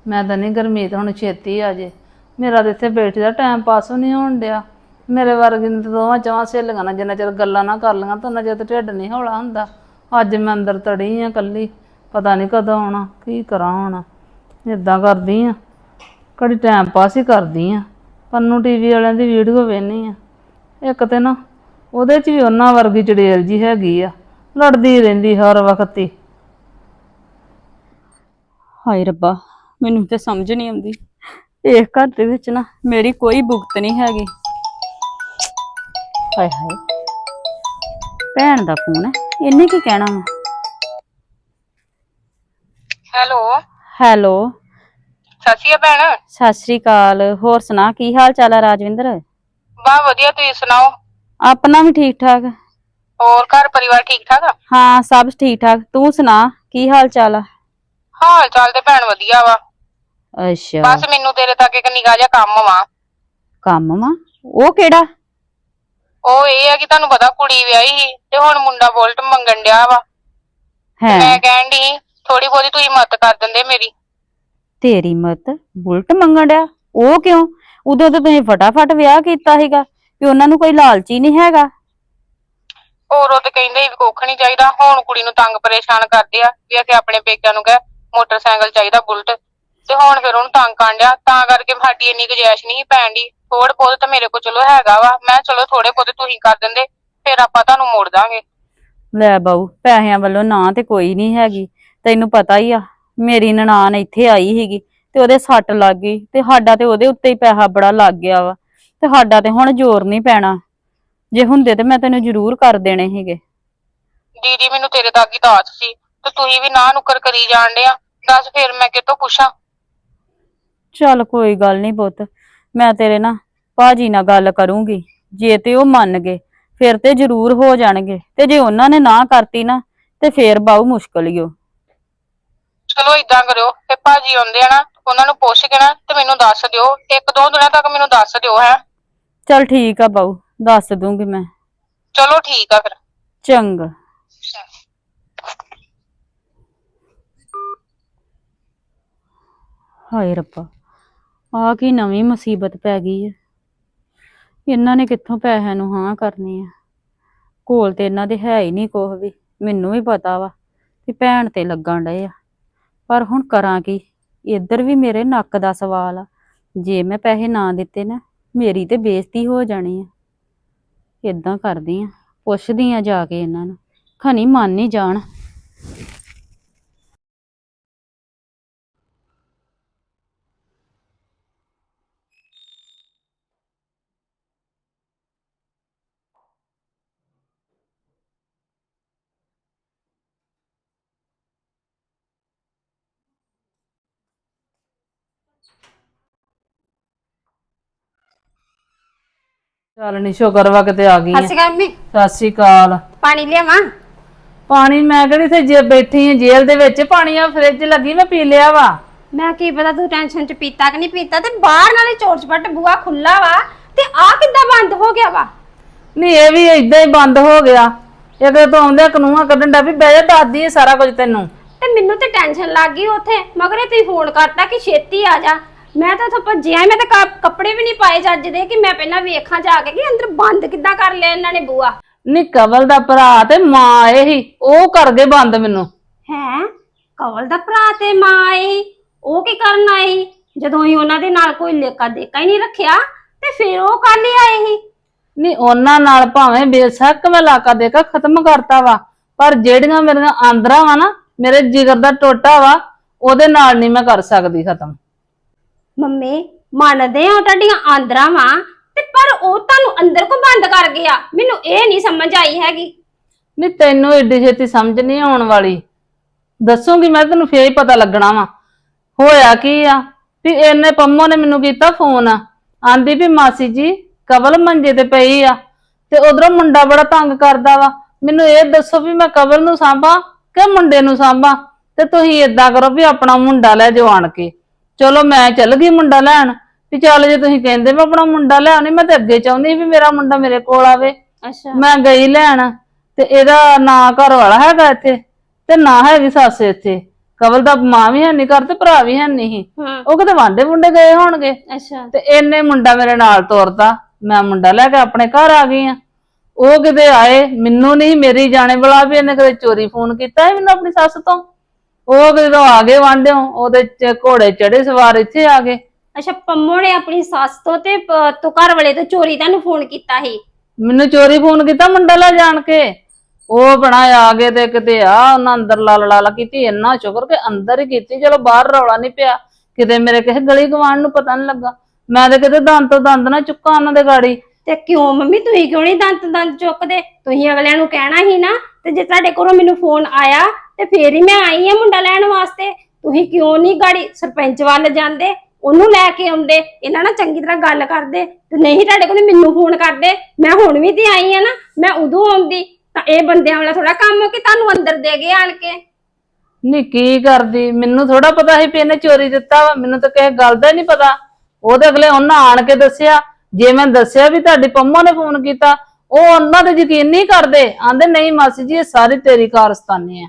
ਮੈਂ ਤਾਂ ਨਹੀਂ ਗਰਮੀਤ, ਹੁਣ ਛੇਤੀ ਆ ਜੇ। ਮੇਰਾ ਤਾਂ ਇੱਥੇ ਬੈਠੇ ਦਾ ਟਾਈਮ ਪਾਸ ਵੀ ਨਹੀਂ ਹੋਣ ਡਿਆ। ਮੇਰੇ ਵਰਗੀ ਨੇ ਤਾਂ ਦੋਵਾਂ ਚਾਹਾਂ ਸਹੇਲੀਆਂ ਨਾਲ ਜਿੰਨਾ ਚਿਰ ਗੱਲਾਂ ਨਾ ਕਰ ਲਈਆਂ ਤਾਂ ਉਹਨਾਂ ਚਿਰ ਤਾਂ ਢਿੱਡ ਨਹੀਂ ਹੌਲਾ ਹੁੰਦਾ। ਅੱਜ ਮੈਂ ਅੰਦਰ ਤੜੀ ਆ ਕੱਲੀ ਪਤਾ ਨਹੀਂ ਕਦੋਂ ਆਉਣਾ, ਕੀ ਕਰਾਂ ਹੁਣ। ਇਦਾਂ ਕਰਦੀ ਆ ਕੜੀ ਟਾਈਮ ਪਾਸ ਹੀ ਕਰਦੀ ਆ। ਪੰਨੂ ਟੀਵੀ ਵਾਲਿਆਂ ਦੀ ਵੀਡੀਓ ਵੇਖਨੀ ਆ। ਇੱਕ ਤੇ ਨਾ ਉਹਦੇ 'ਚ ਵੀ ਉਹਨਾਂ ਵਰਗੀ ਚੜੇਲ ਜੀ ਹੈਗੀ ਆ ਲੜਦੀ ਰਹਿੰਦੀ ਹਰ ਵਕਤ ਹੀ। ਹਾਏ ਰੱਬਾ ਮੈਨੂੰ ਤੇ ਸਮਝ ਨਹੀਂ ਆਉਂਦੀ। ਇਸ ਘਰ ਦੇ ਵਿੱਚ ਨਾ ਮੇਰੀ ਕੋਈ ਭੁਗਤ ਨਹੀਂ ਹੈਗੀ। ਹਾਏ ਹਾਏ ਭੈਣ ਦਾ ਫੋਨ ਹੈ ਇਹਨੇ ਕੀ ਕਹਿਣਾ ਵਾ? ਹੈਲੋ। ਹੈਲੋ। ਸਤਿ ਸ਼੍ਰੀ ਅਕਾਲ ਭੈਣ। ਸਤਿ ਸ੍ਰੀ ਅਕਾਲ ਹੋਰ ਸੁਣਾ ਕੀ ਹਾਲ ਚਾਲ ਹੈ ਰਾਜਵਿੰਦਰ? ਬਾ ਵਧੀਆ ਤੁਸੀਂ ਸੁਣਾਓ? ਆਪਣਾ ਵੀ ਠੀਕ ਠਾਕ। ਹੋਰ ਘਰ ਪਰਿਵਾਰ ਠੀਕ ਠਾਕ ਆ? ਹਾਂ ਸਭ ਠੀਕ ਠਾਕ। ਤੂੰ ਸੁਣਾ ਕੀ ਹਾਲ ਚਾਲ ਆ? ਹਾਲ ਚਾਲ ਤੇ ਭੈਣ ਵਧੀਆ ਵਾ। ਅੱਛਾ। ਬਸ ਮੈਨੂੰ ਤੇਰੇ ਤੱਕ ਇੱਕ ਨਿਗਾਹ ਜਿਹਾ ਕੰਮ ਵਾ। ਕੰਮ ਵਾ? ਉਹ ਕਿਹੜਾ? ਉਹ ਇਹ ਆ ਕਿ ਤੁਹਾਨੂੰ ਪਤਾ ਕੁੜੀ ਵਿਆਹੀ ਸੀ ਤੇ ਹੁਣ ਮੁੰਡਾ ਬੋਲਟ ਮੰਗਣ ਡਿਆ ਵਾ। ਹੈ? ਮੈਂ ਕਹਿਣ ਦੀ ਥੋੜੀ ਬਹੁਤੀ ਤੁਸੀਂ ਮਦਦ ਕਰ ਦਿੰਦੇ ਮੇਰੀ। ਤੇਰੀ ਮਤ ਬੁਲਟ ਮੰਗਣ ਡਿਆ? ਉਹ ਕਿਉਂ? ਉਦੋਂ ਤਾਂ ਤੁਸੀਂ ਫਟਾਫਟ ਵਿਆਹ ਕੀਤਾ ਸੀਗਾ। ਵੀ ਉਹਨਾਂ ਨੂੰ ਕੋਈ ਲਾਲਚੀ ਨਹੀਂ ਹੈਗਾ। ਹੋਰ ਉਹ ਤੇ ਕਹਿੰਦੇ ਵੀ ਕੁੱਖ ਨਹੀਂ ਚਾਹੀਦਾ ਹੁਣ ਕੁੜੀ ਨੂੰ ਤੰਗ ਪਰੇਸ਼ਾਨ ਕਰਦੇ ਆ ਵੀ ਅਸੀਂ ਆਪਣੇ ਪੇਕਿਆਂ ਨੂੰ ਕਹੇ ਮੋਟਰਸਾਈਕਲ ਚਾਹੀਦਾ ਬੁਲਟ। ਤੇ ਹੁਣ ਫਿਰ ਉਹਨੂੰ ਤੰਗ ਕਰਨ ਡਿਆ ਤਾਂ ਕਰਕੇ ਸਾਡੀ ਇੰਨੀ ਗੁਜਾਇਸ਼ ਨਹੀਂ ਪੈਣ ਦੀ ਥੋੜ ਬਹੁਤ ਤਾਂ ਮੇਰੇ ਕੋਲ ਚਲੋ ਹੈਗਾ ਵਾ। ਮੈਂ ਚਲੋ ਥੋੜੇ ਬਹੁਤੇ ਤੁਸੀਂ ਕਰ ਦਿੰਦੇ ਫਿਰ ਆਪਾਂ ਤੁਹਾਨੂੰ ਮੋੜ ਦਾਂਗੇ। ਲੈ ਬਾਊ ਪੈਸਿਆਂ ਵੱਲੋਂ ਨਾ ਤੇ ਕੋਈ ਨਹੀਂ ਹੈਗੀ। ਤੈਨੂੰ ਪਤਾ ਹੀ ਆ ਮੇਰੀ ਨਨਾਣ ਇੱਥੇ ਆਈ ਸੀਗੀ ਤੇ ਉਹਦੇ ਸੱਟ ਲੱਗ ਗਈ ਤੇ ਸਾਡਾ ਤੇ ਉਹਦੇ ਉੱਤੇ ਹੀ ਪੈਸਾ ਬੜਾ ਲੱਗ ਗਿਆ ਵਾ। ਤੇ ਸਾਡਾ ਤੇ ਹੁਣ ਜ਼ੋਰ ਨਹੀਂ ਪੈਣਾ। ਜੇ ਹੁੰਦੇ ਤੇ ਮੈਂ ਤੈਨੂੰ ਜ਼ਰੂਰ ਕਰ ਦੇਣੇ ਸੀਗੇ। ਦੀਦੀ ਮੈਨੂੰ ਤੇਰੇ ਹੀ ਦਾਸ ਸੀ ਤੇ ਤੁਸੀਂ ਵੀ ਨਾ ਨੁਕਰ ਕਰੀ ਜਾਣ ਡਿਆ ਦੱਸ ਫਿਰ ਮੈਂ ਕਿਤੋਂ ਪੁੱਛਾਂ? ਚੱਲ ਕੋਈ ਗੱਲ ਨਹੀਂ ਪੁੱਤ ਮੈਂ ਤੇਰੇ ਨਾਲ ਭਾਜੀ ਨਾਲ ਗੱਲ ਕਰੂੰਗੀ। ਜੇ ਤੇ ਉਹ ਮੰਨ ਗਏ ਫਿਰ ਤੇ ਜ਼ਰੂਰ ਹੋ ਜਾਣਗੇ। ਤੇ ਜੇ ਉਹਨਾਂ ਨੇ ਨਾ ਕਰਤੀ ਨਾ ਤੇ ਫੇਰ ਬਾਊ ਮੁਸ਼ਕਲ ਹੀ ਓ। ਚਲੋ ਇਦਾਂ ਕਰਿਓ ਤੇ ਭਾਜੀ ਆਉਂਦੇ ਆ ਨਾ ਉਹਨਾਂ ਨੂੰ ਪੁੱਛ ਕੇ ਨਾ ਤੇ ਮੈਨੂੰ ਦੱਸ ਦਿਓ। ਇੱਕ ਦੋ ਦਿਨਾਂ ਤੱਕ ਮੈਨੂੰ ਦੱਸ ਦਿਓ ਹੈ। ਚੱਲ ਠੀਕ ਆ ਬਾਊ ਦੱਸ ਦੂੰਗੀ ਮੈਂ। ਚਲੋ ਠੀਕ ਆ ਫਿਰ। ਚੰਗਾ। ਹਾਏ ਰੱਬਾ ਆ ਕੀ ਨਵੀਂ ਮੁਸੀਬਤ ਪੈ ਗਈ ਹੈ ਇਹਨਾਂ ਨੇ ਕਿੱਥੋਂ ਪੈਸਿਆਂ ਨੂੰ ਹਾਂ ਕਰਨੀ ਆ। ਕੋਲ ਤੇ ਇਹਨਾਂ ਦੇ ਹੈ ਹੀ ਨਹੀਂ ਕੁਛ ਵੀ ਮੈਨੂੰ ਵੀ ਪਤਾ ਵਾ ਕਿ ਭੈਣ ਤੇ ਲੱਗਣ ਡਏ ਆ। ਪਰ ਹੁਣ ਕਰਾਂ ਕੀ? ਇੱਧਰ ਵੀ ਮੇਰੇ ਨੱਕ ਦਾ ਸਵਾਲ ਆ। ਜੇ ਮੈਂ ਪੈਸੇ ਨਾ ਦਿੱਤੇ ਨਾ ਮੇਰੀ ਤੇ ਬੇਇੱਜ਼ਤੀ ਹੋ ਜਾਣੀ ਆ। ਇਦਾਂ ਕਰਦੀ ਆ, ਪੁੱਛਦੀ ਆ ਜਾ ਕੇ ਇਹਨਾਂ ਨੂੰ। ਖਣੀ ਮੰਨ ਨਹੀਂ ਜਾਣ। ਚੱਲ ਨੀ ਸ਼ੁਕਰ ਵਾ ਕਿਤੇ ਆ ਗਈ ਆਂ। ਅਸੀਂ ਮੰਮੀ। ਸਤਿ ਸ਼੍ਰੀ ਅਕਾਲ। ਪਾਣੀ ਲਿਆਵਾਂ? ਪਾਣੀ ਮੈਂ ਕਿਹੜੀ ਇੱਥੇ ਜੇ ਬੈਠੀ ਆ ਜੇਲ੍ਹ ਦੇ ਵਿੱਚ ਪਾਣੀ ਆ ਫ੍ਰਿਜ ਲੱਗੀ ਮੈਂ ਪੀ ਲਿਆ ਵਾ। ਮੈਂ ਕੀ ਪਤਾ ਤੂੰ ਟੈਨਸ਼ਨ ਚ ਪੀਤਾ ਕਿ ਨਹੀਂ ਪੀਤਾ ਤੇ ਬਾਹਰ ਨਾਲੇ ਚੋਰ ਚਪਟ ਬੂਆ ਖੁੱਲਾ ਵਾ ਤੇ ਆ ਕਿੱਦਾਂ ਬੰਦ ਹੋ ਗਿਆ ਵਾ? ਨਹੀਂ ਇਹ ਵੀ ਇਦਾਂ ਹੀ ਬੰਦ ਹੋ ਗਿਆ। ਇਹਦੇ ਤੋਂ ਆਉਂਦੇ ਕਨੂਆ ਕੱਢਣ ਦਾ ਵੀ ਬਹਿ ਜਾ ਦੱਸਦੀ ਇਹ ਸਾਰਾ ਕੁਝ ਤੈਨੂੰ। ਤੇ ਮੈਨੂੰ ਤੇ ਟੈਨਸ਼ਨ ਲੱਗ ਗਈ ਉੱਥੇ ਮਗਰੇ ਤੁਸੀਂ ਫੋਨ ਕਰਤਾ ਕਿ ਛੇਤੀ ਆ ਜਾ। ਮੈਂ ਤਾਂ ਉੱਥੋਂ ਭੱਜਿਆ ਮੈਂ ਤਾਂ ਕ- ਕੱਪੜੇ ਵੀ ਨਹੀਂ ਪਾਏ ਚੱਜ ਦੇ ਕਿ ਮੈਂ ਪਹਿਲਾਂ ਵੇਖਾਂ ਜਾ ਕੇ ਕਿ ਅੰਦਰ ਬੰਦ ਕਿੱਦਾਂ ਕਰ ਲਿਆ ਇਹਨਾਂ ਨੇ ਬੂਆ। ਨੀ ਕਵਲ ਦਾ ਭਰਾ ਤੇ ਮਾਂ ਇਹ ਹੀ ਉਹ ਕਰ ਗਏ ਬੰਦ ਮੈਨੂੰ। ਹੈ? ਕਵਲ ਦਾ ਭਰਾ ਤੇ ਮਾਂ ਆਈ ਉਹ ਕੀ ਕਰਨ ਆਈ ਜਦੋਂ ਹੀ ਉਹਨਾਂ ਦੇ ਨਾਲ ਕੋਈ ਲੇਕਾ ਦੇਕਾ ਹੀ ਨਹੀਂ ਰੱਖਿਆ ਤੇ ਫਿਰ ਉਹ ਕੱਲ ਹੀ ਆਏ ਸੀ। ਨਹੀਂ ਉਹਨਾਂ ਨਾਲ ਭਾਵੇਂ ਬੇਸ਼ੱਕ ਮੈਂ ਲਾਕਾ ਦੇ ਕੇ ਖਤਮ ਕਰਤਾ ਵਾ ਪਰ ਜਿਹੜੀਆਂ ਮੇਰੀਆਂ ਆਂਦਰਾਂ ਵਾ ਨਾ ਮੇਰੇ ਜਿਗਰ ਦਾ ਟੋਟਾ ਵਾ ਉਹਦੇ ਨਾਲ ਨਹੀਂ ਮੈਂ ਕਰ ਸਕਦੀ ਖਤਮ। ਮੰਮੀ, ਮੰਨਦੇ ਆ ਤੁਹਾਡੀਆਂ ਆਂਦਰਾਂ ਵਾਂ ਤੇ ਪਰ ਉਹ ਤੁਹਾਨੂੰ ਅੰਦਰ ਕੋ ਬੰਦ ਕਰ ਗਿਆ ਮੈਨੂੰ ਇਹ ਨਹੀਂ ਸਮਝ ਆਈ ਹੈਗੀ। ਨਹੀਂ ਤੈਨੂੰ ਏਡੀ ਛੇਤੀ ਸਮਝ ਨਹੀਂ ਆਉਣ ਵਾਲੀ। ਦੱਸੂਗੀ ਮੈਂ, ਤੈਨੂੰ ਫੇਰ ਹੀ ਪਤਾ ਲੱਗਣਾ ਵਾ। ਹੋਇਆ ਕੀ ਆ? ਵੀ ਇਹਨੇ ਪੰਮੋ ਨੇ ਮੈਨੂੰ ਕੀਤਾ ਫੋਨ। ਆਂਦੀ ਵੀ ਮਾਸੀ ਜੀ, ਕਵਲ ਮੰਜੇ ਤੇ ਪਈ ਆ। ਤੇ ਉਧਰੋਂ ਮੁੰਡਾ ਬੜਾ ਤੰਗ ਕਰਦਾ ਵਾ। ਮੈਨੂੰ ਇਹ ਦੱਸੋ ਵੀ ਮੈਂ ਕਵਲ ਨੂੰ ਸਾਂਭਾਂ ਕਿ ਮੁੰਡੇ ਨੂੰ ਸਾਂਭਾਂ? ਤੇ ਤੁਸੀਂ ਏਦਾਂ ਕਰੋ ਵੀ ਆਪਣਾ ਮੁੰਡਾ ਲੈ ਜਾਓ ਆਣ ਕੇ। ਚਲੋ ਮੈਂ ਚੱਲ ਗਈ ਮੁੰਡਾ ਲੈਣ। ਵੀ ਚੱਲ ਜੇ ਤੁਸੀਂ ਕਹਿੰਦੇ ਮੈਂ ਆਪਣਾ ਮੁੰਡਾ ਲੈ ਆਉਣੀ ਮੈਂ ਤੇ ਅੱਗੇ ਚਾਹੁੰਦੀ ਸੀ ਵੀ ਮੇਰਾ ਮੁੰਡਾ ਮੇਰੇ ਕੋਲ ਆਵੇ। ਅੱਛਾ। ਮੈਂ ਗਈ ਲੈਣ ਤੇ ਇਹਦਾ ਨਾਂ ਘਰ ਵਾਲਾ ਹੈਗਾ ਇੱਥੇ ਤੇ ਨਾ ਹੈਗੀ ਸੱਸ ਇੱਥੇ। ਕਵਲ ਦਾ ਮਾਂ ਵੀ ਹੈ ਨਹੀਂ ਘਰ ਤੇ ਭਰਾ ਵੀ ਹੈ ਨਹੀਂ ਹਾਂ। ਉਹ ਕਿਤੇ ਵਾਂਡੇ ਮੁੰਡੇ ਗਏ ਹੋਣਗੇ। ਅੱਛਾ। ਤੇ ਇਹਨੇ ਮੁੰਡਾ ਮੇਰੇ ਨਾਲ ਤੋਰਤਾ। ਮੈਂ ਮੁੰਡਾ ਲੈ ਕੇ ਆਪਣੇ ਘਰ ਆ ਗਈ ਆ ਉਹ ਕਿਤੇ ਆਏ ਮੈਨੂੰ ਨਹੀਂ ਮੇਰੀ ਜਾਣੇ ਵਾਲਾ ਵੀ ਇਹਨੇ ਕਦੇ ਚੋਰੀ ਫੋਨ ਕੀਤਾ ਹੈ ਮੈਨੂੰ ਆਪਣੀ ਸੱਸ ਤੋਂ? ਉਹ ਕਿਤੇ ਆ ਗਏ ਵਾਂਡਿਓ ਉਹਦੇ ਚ ਘੋੜੇ ਚੜੇ ਸਵਾਰ ਇੱਥੇ ਆ ਗਏ। ਅੱਛਾ ਪੰਮੋ ਨੇ ਆਪਣੀ ਸੱਸ ਤੋਂ ਤੇ ਪ- ਤੋਂ ਘਰ ਵਾਲੇ ਤੋਂ ਚੋਰੀ ਤੁਹਾਨੂੰ ਫੋਨ ਕੀਤਾ ਸੀ? ਮੈਨੂੰ ਚੋਰੀ ਫੋਨ ਕੀਤਾ ਮੁੰਡਾ ਲੈ ਜਾਣ ਕੇ। ਉਹ ਬਣਾ ਆ ਗਏ ਤੇ ਕਿਤੇ ਆ ਉਹਨਾਂ ਅੰਦਰ ਲਾਲ ਲਾਲ ਕੀਤੀ ਇੰਨਾ ਸ਼ੁਕਰ ਕਿ ਅੰਦਰ ਹੀ ਕੀਤੀ ਚਲੋ ਬਾਹਰ ਰੌਲਾ ਨਹੀਂ ਪਿਆ। ਕਿਤੇ ਮੇਰੇ ਕਿਸੇ ਗਲੀ ਗਵਾਂਢ ਨੂੰ ਪਤਾ ਨਹੀਂ ਲੱਗਾ। ਮੈਂ ਤੇ ਕਿਤੇ ਦੰਦ ਤੋਂ ਦੰਦ ਨਾ ਚੁੱਕਾ ਉਹਨਾਂ ਦੇ ਗਾੜੀ। ਤੇ ਕਿਉਂ ਮੰਮੀ ਤੁਸੀਂ ਕਿਉਂ ਨਹੀਂ ਦੰਦ ਦੰਦ ਚੁੱਕਦੇ? ਤੁਸੀਂ ਅਗਲਿਆਂ ਨੂੰ ਕਹਿਣਾ ਹੀ ਨਾ ਤੇ ਜੇ ਤੁਹਾਡੇ ਕੋਲੋਂ ਮੈਨੂੰ ਫੋਨ ਆਇਆ ਤੇ ਫੇਰ ਹੀ ਮੈਂ ਆਈ ਆ ਮੁੰਡਾ ਲੈਣ ਵਾਸਤੇ। ਤੁਸੀਂ ਕਿਉਂ ਨਹੀਂ ਗਾੜੀ ਸਰਪੰਚ ਵੱਲ ਜਾਂਦੇ? ਉਹਨੂੰ ਲੈ ਕੇ ਆਉਂਦੇ। ਇਹਨਾਂ ਨਾਲ ਚੰਗੀ ਤਰ੍ਹਾਂ ਗੱਲ ਕਰਦੇ। ਤੇ ਨਹੀਂ ਤੁਹਾਡੇ ਕੋਲ ਮੈਨੂੰ ਫੋਨ ਕਰਦੇ। ਮੈਂ ਹੁਣ ਵੀ ਤੇ ਆਈ ਆ ਨਾ, ਮੈਂ ਉਦੋਂ ਆਉਂਦੀ। ਤਾਂ ਇਹ ਬੰਦਿਆਂ ਵਾਲਾ ਥੋੜਾ ਕੰਮ ਹੋ ਕਿ ਤੁਹਾਨੂੰ ਅੰਦਰ ਦੇ ਗਏ ਆਣ ਕੇ? ਨੀ, ਕੀ ਕਰਦੀ? ਮੈਨੂੰ ਥੋੜਾ ਪਤਾ ਸੀ ਵੀ ਇਹਨੇ ਚੋਰੀ ਦਿੱਤਾ ਵਾ। ਮੈਨੂੰ ਤਾਂ ਕਿਸੇ ਗੱਲ ਦਾ ਹੀ ਨਹੀਂ ਪਤਾ। ਉਹਦੇ ਅਗਲੇ ਉਹਨਾਂ ਆਣ ਕੇ ਦੱਸਿਆ। ਜੇ ਮੈਂ ਦੱਸਿਆ ਵੀ ਤੁਹਾਡੀ ਪੰਮਾ ਨੇ ਫੋਨ ਕੀਤਾ, ਉਹ ਉਹਨਾਂ ਤੇ ਯਕੀਨ ਨਹੀਂ ਕਰਦੇ। ਆਂਦੇ, ਨਹੀਂ ਮਾਸੀ ਜੀ, ਇਹ ਸਾਰੀ ਤੇਰੀ ਕਾਰਸਤਾਨੀ ਆ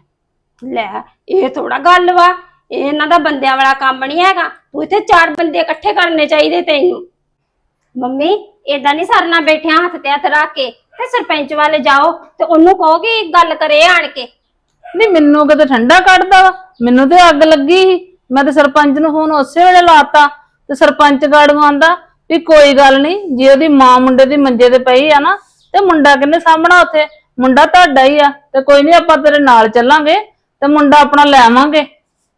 ਲੈ, ਇਹ ਥੋੜਾ ਗੱਲ ਵਾ, ਇਹ ਇਹਨਾਂ ਦਾ ਬੰਦਿਆਂ ਵਾਲਾ ਕੰਮ ਨਹੀਂ ਹੈਗਾ। ਤੂੰ ਇੱਥੇ ਚਾਰ ਬੰਦੇ ਇਕੱਠੇ ਕਰਨੇ ਚਾਹੀਦੇ ਤੈਨੂੰ। ਮੰਮੀ, ਏਦਾਂ ਨਹੀਂ ਸਰਨਾ ਬੈਠਿਆ ਹੱਥ ਤੇ ਹੱਥ ਰੱਖ ਕੇ ਤੇ ਸਰਪੰਚ ਵੱਲ ਜਾਓ ਤੇ ਉਹਨੂੰ ਕਹੋ ਕਿ ਗੱਲ ਕਰੇ ਆਣ ਕੇ। ਨਹੀਂ, ਮੈਨੂੰ ਕਿਤੇ ਠੰਡਾ ਕੱਢਦਾ ਵਾ। ਮੈਨੂੰ ਤੇ ਅੱਗ ਲੱਗੀ ਸੀ। ਮੈਂ ਤੇ ਸਰਪੰਚ ਨੂੰ ਫੋਨ ਉਸੇ ਵੇਲੇ ਲਾਤਾ। ਤੇ ਸਰਪੰਚ ਗਾੜੂ ਆਂਦਾ ਵੀ ਕੋਈ ਗੱਲ ਨਹੀਂ, ਜੇ ਉਹਦੀ ਮਾਂ ਮੁੰਡੇ ਦੀ ਮੰਜੇ ਤੇ ਪਈ ਆ ਨਾ, ਤੇ ਮੁੰਡਾ ਕਿੰਨੇ ਸਾਹਮਣਾ ਉੱਥੇ? ਮੁੰਡਾ ਤੁਹਾਡਾ ਹੀ ਆ, ਤੇ ਕੋਈ ਨਹੀਂ ਆਪਾਂ ਤੇਰੇ ਨਾਲ ਚੱਲਾਂਗੇ। ਤੇ ਮੁੰਡਾ ਆਪਣਾ ਲੈ ਆਵਾਂਗੇ।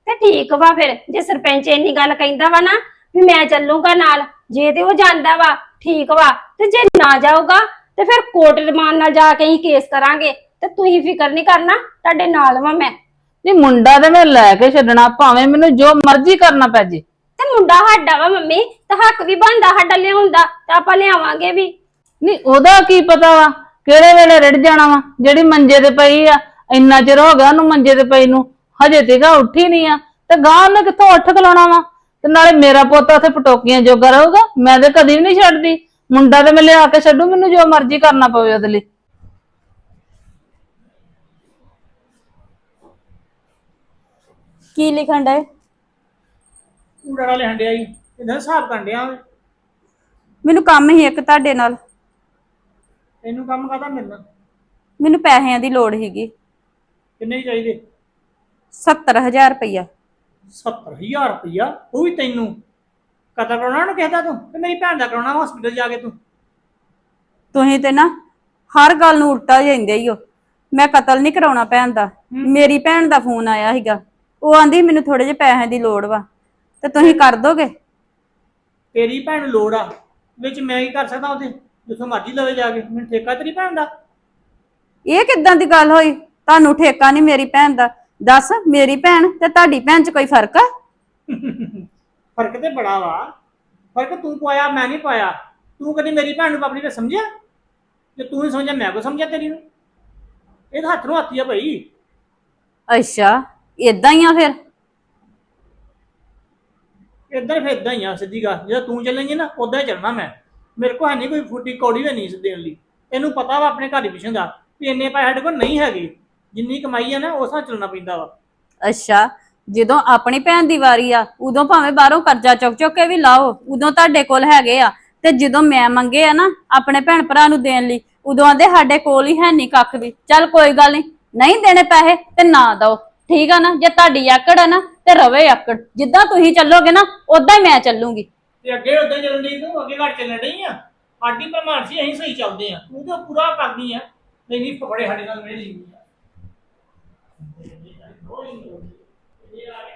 ਤੇ ਠੀਕ ਵਾ ਫਿਰ ਜੇ ਸਰਪੰਚ ਇੰਨੀ ਗੱਲ ਕਹਿੰਦਾ ਵਾ ਨਾ ਵੀ ਮੈਂ ਚੱਲੂਗਾ ਨਾਲ ਜੇ ਤੇ ਉਹ ਜਾਂਦਾ ਵਾ ਠੀਕ ਵਾ। ਤੇ ਜੇ ਨਾ ਜਾਊਗਾ ਤੇ ਫਿਰ ਕੋਰਟ ਰਿਮਾਂਡ ਨਾਲ ਜਾ ਕੇ ਹੀ ਕੇਸ ਕਰਾਂਗੇ। ਤੇ ਤੁਸੀਂ ਫਿਕਰ ਨਹੀਂ ਕਰਨਾ ਤੁਹਾਡੇ ਨਾਲ ਵਾ ਮੈਂ। ਨਹੀਂ ਮੁੰਡਾ ਤੇ ਮੈਂ ਲੈ ਕੇ ਛੱਡਣਾ ਭਾਵੇਂ ਮੈਨੂੰ ਜੋ ਮਰਜ਼ੀ ਕਰਨਾ ਪੈ ਜੇ। ਤੇ ਮੁੰਡਾ ਸਾਡਾ ਵਾ ਮੰਮੀ ਤੇ ਹੱਕ ਵੀ ਬਣਦਾ ਸਾਡਾ ਲਿਆਉਂਦਾ ਤੇ ਆਪਾਂ ਲਿਆਵਾਂਗੇ ਵੀ। ਨਹੀਂ ਉਹਦਾ ਕੀ ਪਤਾ ਵਾ ਕਿਹੜੇ ਵੇਲੇ ਰਿੜ ਜਾਣਾ ਵਾ ਜਿਹੜੀ ਮੰਜੇ ਤੇ ਪਈ ਆ ਇੰਨਾ ਚਿਰ ਹੋ ਗਿਆ ਉਹਨੂੰ ਮੰਜੇ ਤੇ ਪਈ ਨੂੰ ਹਜੇ ਤੀਗਾ ਉੱਠੀ ਨਹੀਂ ਆ। ਤੇ ਗਾਂ ਉਹਨੇ ਕਿੱਥੋਂ ਉੱਠ ਖਲੋਣਾ ਵਾ? ਤੇ ਨਾਲੇ ਮੇਰਾ ਪੁੱਤ ਉੱਥੇ ਪਟੋਕੀਆਂ ਜੋਗਾ ਰਹੂਗਾ ਮੈਂ ਤੇ ਕਦੀ ਵੀ ਨਹੀਂ ਛੱਡਦੀ। ਮੁੰਡਾ ਤੇ ਮੈਂ ਲਿਆ ਕੇ ਛੱਡੂ ਮੈਨੂੰ ਜੋ ਮਰਜ਼ੀ ਕਰਨਾ ਪਵੇ ਉਹਦੇ ਲਈ। ਕੀ ਲਿਖਣ ਡਏ? ਕੂੜਾ ਲੈਣ ਡਿਆ ਜੀ ਇਹਦਾ ਹਿਸਾਬ ਕਰਨ ਡਿਆ ਵਾਂ। ਮੈਨੂੰ ਕੰਮ ਹੀ ਇੱਕ ਤੁਹਾਡੇ ਨਾਲ। ਤੈਨੂੰ ਕੰਮ ਕਾਹਦਾ ਮਿਲਣਾ? ਮੈਨੂੰ ਪੈਸਿਆਂ ਦੀ ਲੋੜ ਸੀਗੀ। ਕਿੰਨੇ ਚਾਹੀਦੇ? 70000 ਰੁਪਈਆ। 70000 ਰੁਪਇਆ ਉਹ ਵੀ ਤੈਨੂੰ। ਕਤਲ ਕਰਾਉਣਾ ਨੂੰ ਕਹਿੰਦਾ ਤੂੰ? ਤੇ ਮੇਰੀ ਭੈਣ ਦਾ ਕਰਾਉਣਾ ਹਸਪੀਟਲ ਜਾ ਕੇ ਤੂੰ। ਤੁਸੀਂ ਤੇ ਨਾ ਹਰ ਗੱਲ ਨੂੰ ਉਲਟਾ ਜਾਂਦੇ ਹੀ ਹੋ ਮੈਂ ਕਤਲ ਨਹੀਂ ਕਰਾਉਣਾ ਭੈਣ ਦਾ। ਮੇਰੀ ਭੈਣ ਦਾ ਫੋਨ ਆਇਆ ਸੀਗਾ। ਉਹ ਆਂਦੀ ਮੈਨੂੰ ਥੋੜੇ ਜਿਹੇ ਪੈਸਿਆਂ ਦੀ ਲੋੜ ਵਾ। ਤੇ ਤੁਸੀਂ ਕਰ ਦੋਗੇ? ਤੇਰੀ ਭੈਣ ਨੂੰ ਲੋੜ ਆ। ਵਿੱਚ ਮੈਂ ਕੀ ਕਰ ਸਕਦਾ ਉਹਦੇ? ਜਿੱਥੋਂ ਮਰਜ਼ੀ ਲਵੇ ਜਾ ਕੇ। ਮੈਨੂੰ ਠੇਕਾ ਤੇਰੀ ਭੈਣ ਦਾ? ਇਹ ਕਿੱਦਾਂ ਦੀ ਗੱਲ ਹੋਈ? ਤੁਹਾਨੂੰ ਠੇਕਾ ਨਹੀਂ ਮੇਰੀ ਭੈਣ ਦਾ। ਦੱਸ ਮੇਰੀ ਭੈਣ ਤੇ ਤੁਹਾਡੀ ਭੈਣ 'ਚ ਕੋਈ ਫ਼ਰਕ? ਆ ਫ਼ਰਕ ਤੇ ਬੜਾ ਵਾ। ਫ਼ਰਕ ਤੂੰ ਪਾਇਆ ਮੈਂ ਨਹੀਂ ਪਾਇਆ। ਤੂੰ ਕਦੀ ਮੇਰੀ ਭੈਣ ਨੂੰ ਆਪਣੀ ਤੇ ਸਮਝਿਆ? ਜੇ ਤੂੰ ਨਹੀਂ ਸਮਝਿਆ ਮੈਂ ਕੋ ਸਮਝਿਆ ਤੇਰੀ ਨੂੰ? ਇਹ ਤਾਂ ਹੱਥ ਨੂੰ ਹੱਥ ਹੀ ਆ ਭਾਈ। ਅੱਛਾ ਇਦਾਂ ਹੀ ਆ ਫਿਰ? ਇਦਾਂ ਫਿਰ ਇਦਾਂ ਹੀ ਆ ਸਿੱਧੀ ਗੱਲ। ਜਦੋਂ ਤੂੰ ਚੱਲੇਂਗੀ ਨਾ ਉਦਾਂ ਹੀ ਚੱਲਣਾ ਮੈਂ। ਮੇਰੇ ਕੋਲ ਹੈ ਨਹੀਂ ਕੋਈ ਫੁੱਟੀ ਕੌੜੀ ਵੀ ਨਹੀਂ ਦੇਣ ਲਈ। ਤੈਨੂੰ ਪਤਾ ਵਾ ਆਪਣੇ ਘਰ ਦੀ ਪਿਛਣ ਦਾ ਵੀ ਇੰਨੇ ਪੈਸੇ ਸਾਡੇ ਕੋਲ ਨਹੀਂ ਹੈਗੇ। ਜਿੰਨੀ ਕਮਾਈ ਆ ਨਾ ਉਸ ਨਾਲ ਚੱਲਣਾ ਪੈਂਦਾ ਵਾ। ਅੱਛਾ ਜਦੋਂ ਆਪਣੀ ਭੈਣ ਦੀ ਵਾਰੀ ਆ ਉਦੋਂ ਭਾਵੇਂ ਬਾਹਰੋਂ ਕਰਜ਼ਾ ਚੁੱਕ ਚੁੱਕ ਕੇ ਵੀ ਲਾਓ ਉਦੋਂ ਤੁਹਾਡੇ ਕੋਲ ਹੈਗੇ ਆ। ਤੇ ਜਦੋਂ ਮੈਂ ਮੰਗੇ ਆ ਨਾ ਆਪਣੇ ਭੈਣ ਭਰਾ ਨੂੰ ਦੇਣ ਲਈ ਉਦੋਂ ਆਂਦੇ ਸਾਡੇ ਕੋਲ ਹੀ ਹੈ ਨਹੀਂ ਕੱਖ ਵੀ। ਚੱਲ ਕੋਈ ਗੱਲ ਨਹੀਂ ਨਹੀਂ ਦੇਣੇ ਪੈਸੇ ਤੇ ਨਾ ਦਓ। ਠੀਕ ਆ ਨਾ ਜੇ ਤੁਹਾਡੀ ਆਕੜ ਆ ਨਾ ਤੇ ਰਵੇ ਆਕੜ। ਜਿੱਦਾਂ ਤੁਸੀਂ ਚੱਲੋਗੇ ਨਾ ਉਦਾਂ ਹੀ ਮੈਂ ਚੱਲੂਗੀ। ਤੇ ਅੱਗੇ ਉਦਾਂ ਚੱਲਣ ਦੀ ਤੂੰ ਅੱਗੇ ਘੱਟ ਚੱਲਣ ਡਈ ਆ? ਸਾਡੀ ਪ੍ਰਮਾਣ ਸੀ ਅਸੀਂ ਸਹੀ ਚੱਲਦੇ ਆ। ਤੂੰ ਤਾਂ ਪੂਰਾ ਕਰਦੀ ਆ। ਨਹੀਂ ਨਹੀਂ ਫੜੇ ਸਾਡੇ ਨਾਲ ਮੇਰੇ ਲਈ Thank you.